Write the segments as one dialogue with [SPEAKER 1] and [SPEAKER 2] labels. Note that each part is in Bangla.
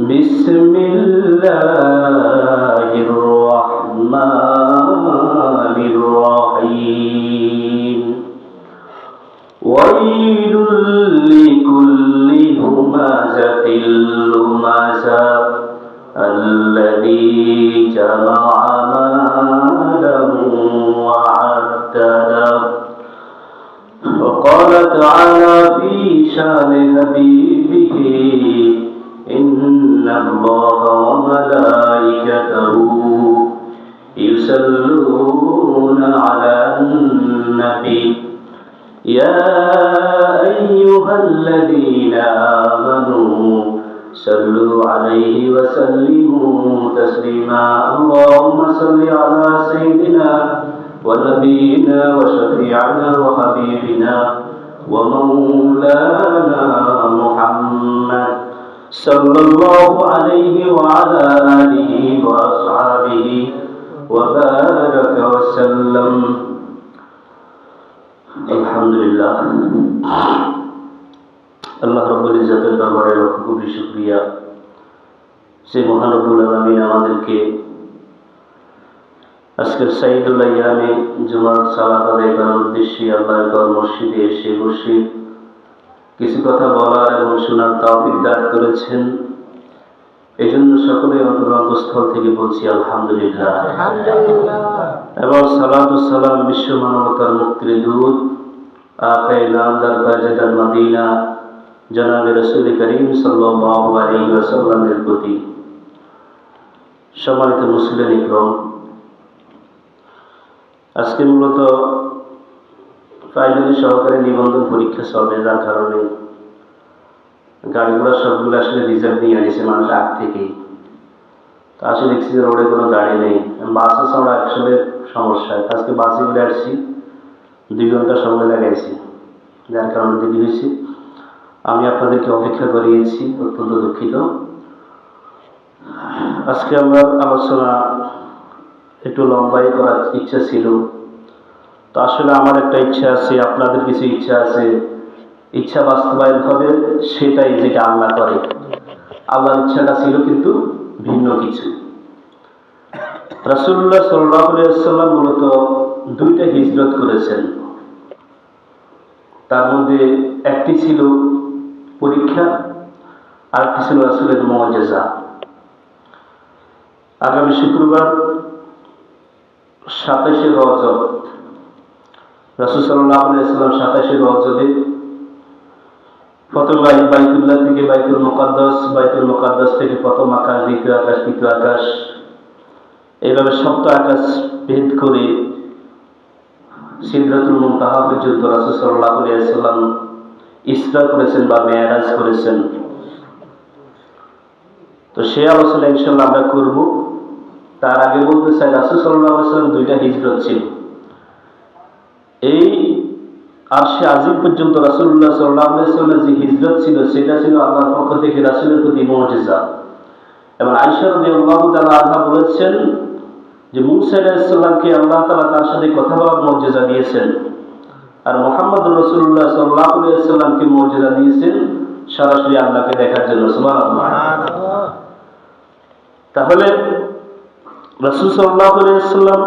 [SPEAKER 1] بسم الله الرحمن الرحيم. ويل لكل همزة لمزة الذي جمع ماله وعدده وقال تعالى في شان حبيبه يصلون على النبي. يا أيها الذين آمنوا صلوا عليه وسلموا تسليما. اللهم صل على سيدنا ونبينا وشفيعنا وحبيبنا ومولانا محمد صلى الله عليه وعلى آله وأصحابه وبارك وسلم আলহামদুলিল্লাহ আল্লাহ রব্বুল ইজাতের দরবারে লক্ষ কোটি শুক্রিয়া সে মহানবুল আলমিন আমাদেরকে আজকের সাইদুল্লাহ ইয়ামে জুমার সালাত আদায় করার উদ্দেশ্যে আল্লাহ গর মসজিদে এসে বসে কিছু কথা বলার এবং শোনার তাওফিক দান করেছেন এই জন্য সকলে অন্তরস্থল থেকে বলছি আলহামদুলিল্লাহ। এবং সালাতু সালাম বিশ্ব মানবতার মুক্তির দূত আকাই মদিনা জনাবে রসুল করিম ওয়াসাল্লামের প্রতি। সম্মানিত মুসলিম ইকরম আজকে মূলত প্রাইমারি সহকারী নিবন্ধন পরীক্ষা চলবে যার কারণে গাড়িগুলো সবগুলো আসলে রিজার্ভ নিয়ে আনিছে মানুষ আগ থেকেই। তো আসলে দেখছি যে রোডে কোনো গাড়ি নেই। বাসে ছাড়া আসলে সমস্যা আজকে বাসে করে আসছি, দুই ঘণ্টা সময় লাগাইছি। যার কারণে দেরি হয়েছে। আমি আপনাদেরকে অপেক্ষা করিয়েছি, অত্যন্ত দুঃখিত। আজকে আমার আলোচনা একটু লম্বাই করার ইচ্ছা ছিল। তো আসলে আমার একটা ইচ্ছা আছে, আপনাদের কিছু ইচ্ছা আছে। ইচ্ছা বাস্তবায়ন হবে, সেটাই যেটা আল্লাহ করে। আল্লাহর ইচ্ছাটা ছিল কিন্তু ভিন্ন কিছু। রাসুল্লাহ সাল্লাম মূলত দুইটা হিজরত করেছেন। তার মধ্যে একটি ছিল পরীক্ষা আর একটি ছিল রাসুলের মজেজা। আগামী শুক্রবার, সাতাশে রজব রাসুল সাল্লাহ আলাইসাল্লাম সাতাশে রজবে বাইতুল্লাহ থেকে বাইতুল বাইতুল থেকে প্রথম আকাশ, দ্বিতীয় আকাশ, তৃতীয় আকাশ। এইভাবে সপ্ত আকাশ ভেদ করে সিদ্ধাতুল পর্যন্ত ইসরা করেছেন বা মেয়ারাজ করেছেন। তো সে আলোচনা ইনশাল্লাহ আমরা করব। তার আগে বলতে চাই, রাসুল সাল্লাহ দুইটা হিজরত ছিল। এই আর সে আজিম পর্যন্ত রাসুল্লাহ সাল্লামের যে হিজরত ছিল সেটা ছিল আল্লাহর পক্ষ থেকে রাসুলের প্রতি মর্যাদা এবং আইসার আল্লাহ তালা আল্লাহ বলেছেন যে মুসা আলাহিসাল্লামকে আল্লাহ তালা তার সাথে কথা বলার মর্যাদা দিয়েছেন। আর মোহাম্মদ রসুল্লাহ সাল্লাহ সাল্লামকে মর্যাদা দিয়েছেন সরাসরি আল্লাহকে দেখার জন্য। তাহলে রসুল সাল্লাহ সাল্লাম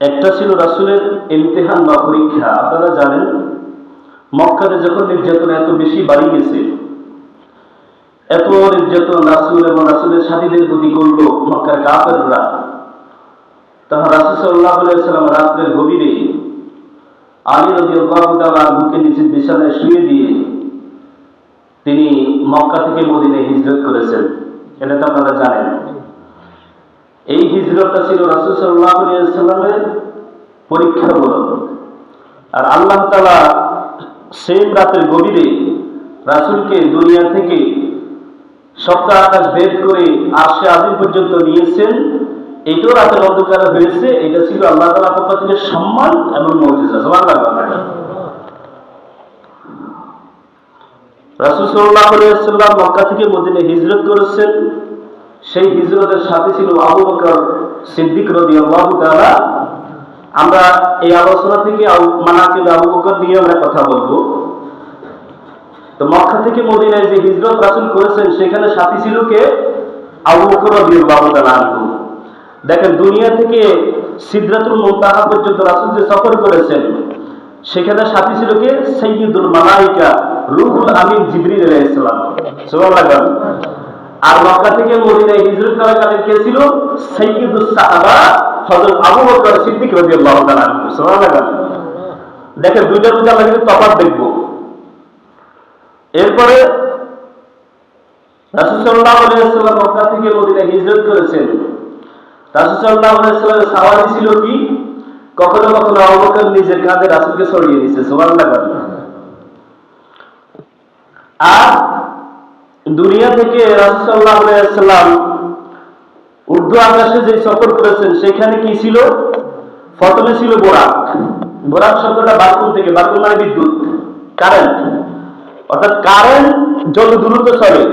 [SPEAKER 1] একটা ছিল রাসুলের ইমতেহান বা পরীক্ষা, আপনারা জানেন? মক্কাতে যখন নির্যাতন এত বেশি বাড়ি গেছে, এত নির্যাতন রাসুল এবং রাসুলের সাথীদের প্রতি করল মক্কার কাপেররা তখন রাসুল সাল্লাহ সাল্লাম রাত্রের গভীরে আলী আল্লাহ বুকে নিচে বিছানায় শুয়ে দিয়ে তিনি মক্কা থেকে মদিনে হিজরত করেছেন। এটা তো আপনারা জানেন। এই হিজরতটা ছিল রাসুল সাল্লাহ সাল্লামের পরীক্ষামূলক আর আল্লাহ তালা সেম রাতের গভীরে রাসুলকে দুনিয়া থেকে সপ্তাহ আকাশ বেদ করে আশে আজিম পর্যন্ত নিয়েছেন। এটাও রাতের অন্ধকার হয়েছে। এটা ছিল আল্লাহ তালা পক্ষ থেকে সম্মান এবং মর্যাদা। সমান রাসুসাল্লাহ সাল্লাম মক্কা থেকে মদিনে হিজরত করেছেন। সেই হিজরতের সাথে ছিল আবু বকর সিদ্দিক রদি আল্লাহ তাআলা। আমরা এই আলোচনা থেকে মানাকিল আবু বকর নিয়ে আমরা কথা বলব। তো মক্কা থেকে মদিনায় যে হিজরত রাসুল করেছেন, সেখানে সাথী ছিল কে? আবু বকর রাদিয়াল্লাহু তাআলা আনহু। দেখেন, দুনিয়া থেকে সিদরাতুল মুনতাহা পর্যন্ত রাসুল যে সফর করেছেন, সেখানে সাথী ছিল কে? সাইয়্যিদুল মালাইকা রুহুল আমিন জিবরিল আলাইহিস সালাম। সুবহানাল্লাহ। আর মক্কা থেকে মদিনায় হিজরত করাকালীন কে ছিল? সাইয়্যিদুস সাহাবা হযরত আবু বকর সিদ্দিক রাদিয়াল্লাহু তাআলা সুবহানাল্লাহ। দেখেন দুইটার মধ্যে আমরা কিন্তু তফাৎ দেখব। এরপরে রাসূল সাল্লাল্লাহু আলাইহি ওয়াসাল্লাম মক্কা থেকে মদিনায় হিজরত করেছেন। রাসূল সাল্লাল্লাহু আলাইহি ওয়াসাল্লামের সাওয়ারি ছিল কি? কখনো কখনো আবু বকর নিজের কাঁধে রাসূলকে ছড়িয়ে দিয়েছে সুবহানাল্লাহ। আর দুনিয়া থেকে রাসূলুল্লাহ সাল্লাম উর্দু আকাশে যে সফর করেছেন, সেখানে কি ছিল? প্রথমে ছিল বোরাক। বোরাক শব্দটা বাথরুম থেকে বাথরুম মানে বিদ্যুৎ কারেন্ট অর্থাৎ কারেন্ট যত দ্রুত চলে,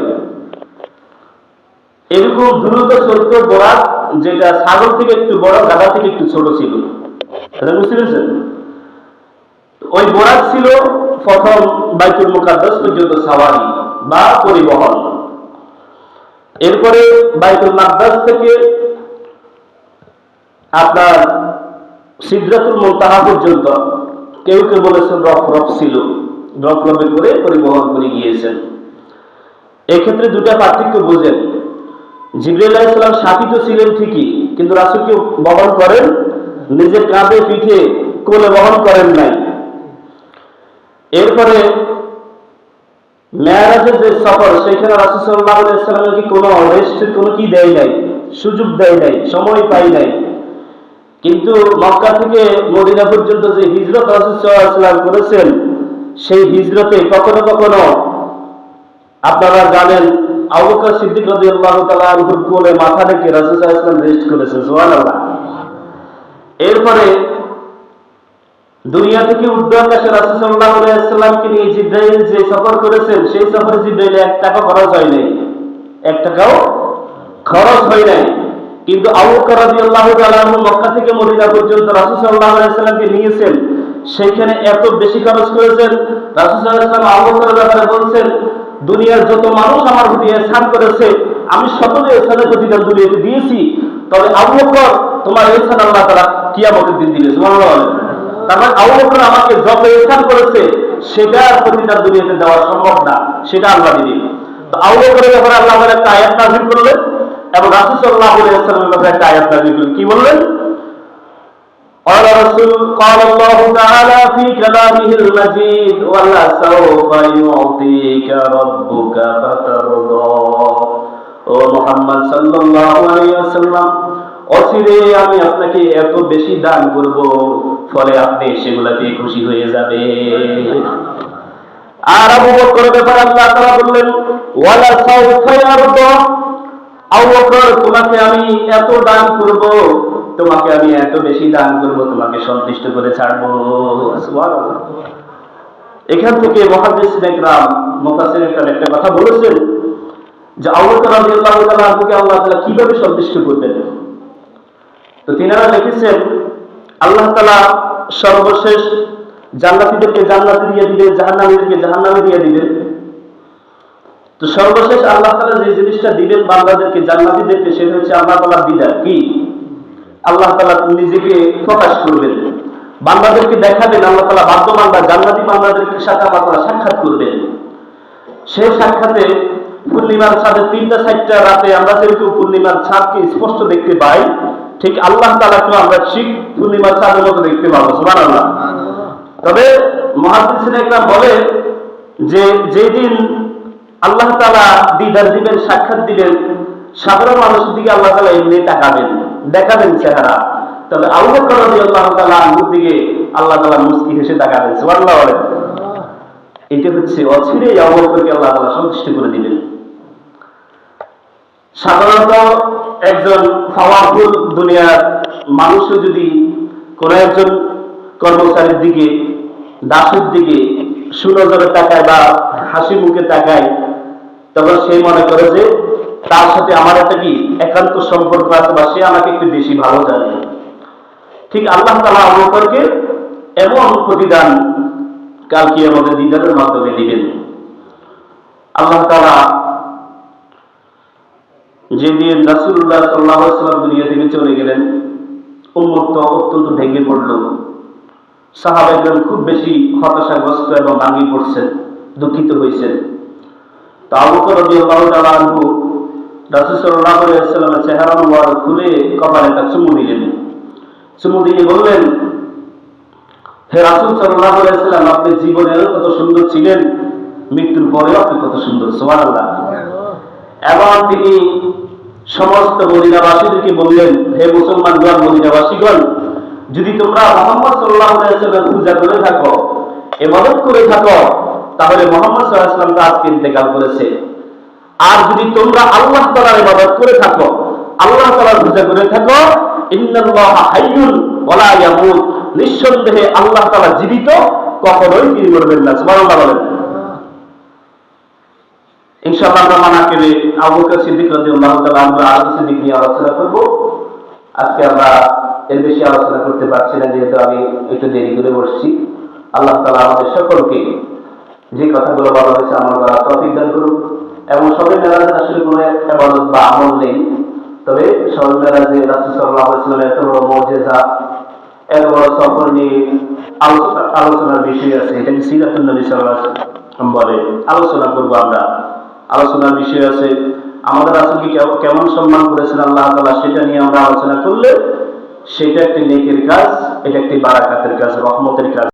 [SPEAKER 1] এরকম দ্রুত চলত বোরাক যেটা সাগর থেকে একটু বড়, গাদা থেকে একটু ছোট ছিল। বুঝতে পেরেছেন? ওই বোরাক ছিল প্রথম বাইতুল মুকাদ্দাস পর্যন্ত সাওয়ারি। বা পরিবহন। এরপরে বাইতুল মাকদাস থেকে আপনার সিদ্ধাতুল মোতাহা পর্যন্ত কেউ কেউ বলেছেন রফ রফ ছিল। রফ রফে করে পরিবহন করে গিয়েছেন। এক্ষেত্রে দুটা পার্থক্য বোঝেন। জিবরুল্লাহ ইসলাম সাথী তো ছিলেন ঠিকই, কিন্তু রাসুলকে বহন করেন, নিজের কাঁধে পিঠে কোলে বহন করেন নাই। এরপরে মেয়ারাজের যে সফর, সেখানে রাসুসাল্লাহ ইসলামকে কোনো রেস্ট কোনো কি দেয় নাই, সুযোগ দেয় নাই, সময় পাই নাই। কিন্তু মক্কা থেকে মদিনা পর্যন্ত যে হিজরত রাসুসাল্লাম করেছেন, সেই হিজরতে কখনো কখনো আপনারা জানেন আবুকা সিদ্দিক রাজি আল্লাহ তালা কোলে মাথা রেখে রাসুসাল্লাহ ইসলাম রেস্ট করেছেন সোহান এরপরে দুনিয়া থেকে আকাশে রাসূলুল্লাহ আলাইহিসসালামকে নিয়ে জিব্রাইল যে সফর করেছেন, সেই সফরে জিব্রাইল এক টাকা খরচ হয় নাই। এক টাকাও খরচ হয় নাই। কিন্তু মক্কা থেকে মদিনা পর্যন্ত সাল্লামকে নিয়েছেন। সেইখানে এত বেশি খরচ করেছেন। রাসূল সাল্লাম আবু বকরের ব্যাপারে বলছেন, দুনিয়ার যত মানুষ আমার প্রতি এহসান করেছে, আমি সকলে এহসানের প্রতিদান দুনিয়াতে দিয়েছি। তবে আবু বকর, তোমার এহসান আল্লাহ তাআলা কিয়ামতের দিন দিবে। সুবহানাল্লাহ তারপর আবু বকর আমাকে যত ইহসান করেছে সেটা প্রতিদান দুনিয়াতে দেওয়া সম্ভব না সেটা আল্লাহ দিবে তো আবু বকরের ব্যাপারে আল্লাহ তাআলা একটা আয়াত নাযিল করলেন এবং রাসূল সাল্লাল্লাহু আলাইহি ওয়াসাল্লামের ব্যাপারে একটা আয়াত নাযিল করলেন কি বললেন قال رسول قال الله تعالى في كلامه المجيد ولسوف يعطيك ربك فترضى ও মোহাম্মদ সাল্লাল্লাহু আলাইহি ওয়াসাল্লাম অচিরে আমি আপনাকে এত বেশি দান করব, ফলে আপনি সেগুলাতে খুশি হয়ে যাবে আর আবু বকর ব্যাপারে আল্লাহ তাআলা বললেন, ওয়ালা সাউফা ইয়ারদা? আবু বকর, তোমাকে আমি এত দান করব, তোমাকে আমি এত বেশি দান করব, তোমাকে সন্তুষ্ট করে ছাড়বো। এখান থেকে মহাদিস একরাম মুফাসসির একটা কথা বলেছেন, যে আবু বকর রাদিয়াল্লাহু তাআলা আল্লাহ তাআলা কীভাবে সন্তুষ্ট করবেন? তো তিনারা লিখেছেন, আল্লাহ তালা সর্বশেষ জান্নাতিদেরকে জান্নাতে দিয়ে দিবেন জাহান্নামীদেরকে জাহান্নামে দিয়ে দিবেন। তো সর্বশেষ আল্লাহ তালা যে জিনিসটা দিবেন বান্দাদেরকে জান্নাতিদেরকে সেটা হচ্ছে আল্লাহ তালা দিদার কি? আল্লাহ তালা নিজেকে প্রকাশ করবেন। বান্দাদেরকে দেখাবেন, আল্লাহ তালা বাদ্য বান্দা জান্নাতি বান্দাদেরকে সাথে আল্লাহ সাক্ষাৎ করবেন। সেই সাক্ষাতে পূর্ণিমার ছাদের তিনটা চারটা রাতে আমরা যেরকম পূর্ণিমার ছাদকে স্পষ্ট দেখতে পাই ঠিক আল্লাহ তালাকে আমরা ঠিক পূর্ণিমার চাঁদের মতো দেখতে পাবো সুমান আল্লাহ তবে মহাদিসিন একরাম বলে যে যেদিন আল্লাহ তালা দিদার দিবেন সাক্ষাৎ দিবেন সাধারণ মানুষের দিকে আল্লাহ তালা এমনি তাকাবেন দেখাবেন চেহারা। তবে আল্লাহ তালা আল্লাহ তালা আঙ্গুর দিকে আল্লাহ তালা মুস্কি হেসে তাকাবেন সুমান বলেন এটা হচ্ছে অচিরেই আবহাওয়াকে আল্লাহ তালা সন্তুষ্ট করে দিবেন। সাধারণত একজন পাওয়ারফুল দুনিয়ার মানুষও যদি কোন একজন কর্মচারীর দিকে, দাসের দিকে সুনজরে তাকায় বা হাসি মুখে তাকায়, তখন সে মনে করে যে তার সাথে আমার একটা কি একান্ত সম্পর্ক আছে বা সে আমাকে একটু বেশি ভালো জানে। ঠিক আল্লাহ তালা আবুবকরকে এমন প্রতিদান কালকে আমাদের দিদারের মাধ্যমে দিবেন। আল্লাহ তালা যেদিন রাসুল্লাহ সাল্লাহ সাল্লাম দুনিয়া থেকে চলে গেলেন উন্মুক্ত অত্যন্ত ভেঙে পড়ল। সাহাবাইগণ খুব বেশি হতাশাগ্রস্ত এবং ভাঙি পড়ছেন, দুঃখিত হয়েছেন। আপনি জীবনেও কত সুন্দর ছিলেন, মৃত্যুর পরেও আপনি কত সুন্দর, সুবহানাল্লাহ। এবং তিনি সমস্ত মদিনাবাসীদেরকে বললেন, হে মুসলমানগণ মদিনাবাসীগণ, যদি তোমরা মোহাম্মদ সাল্লাহ সাল্লাম পূজা করে থাকো এবাদত করে থাকো, তাহলে মোহাম্মদ সাল্লাহ সাল্লাম আজকে ইন্তেকাল করেছে। আর যদি তোমরা আল্লাহ তালার ইবাদত করে থাকো আল্লাহ তালার পূজা করে থাকো নিঃসন্দেহে আল্লাহ তাআলা জীবিত, কখনোই তিনি মরবেন না। সুবহানাল্লাহ বলেন। ইনশাআল্লাহ মানা করে আলোচনা এর সকলকে যে কথাগুলো বলা হয়েছে আমার দ্বারা তৌফিক দান করুন এবং আসলে আমল নেই। তবে এত বড় মুজিজা এত বড় সফর নিয়ে আলোচনা আলোচনার বিষয় আছে। এটা কি সিরাতুন বলে? আলোচনা করব আমরা। আলোচনার বিষয় আছে। আমাদের আসলে কেমন- সম্মান করেছেন আল্লাহ তালা সেটা নিয়ে আমরা আলোচনা করলে সেটা একটি নেকের কাজ, এটা একটি বারাকাতের কাজ, রহমতের কাজ।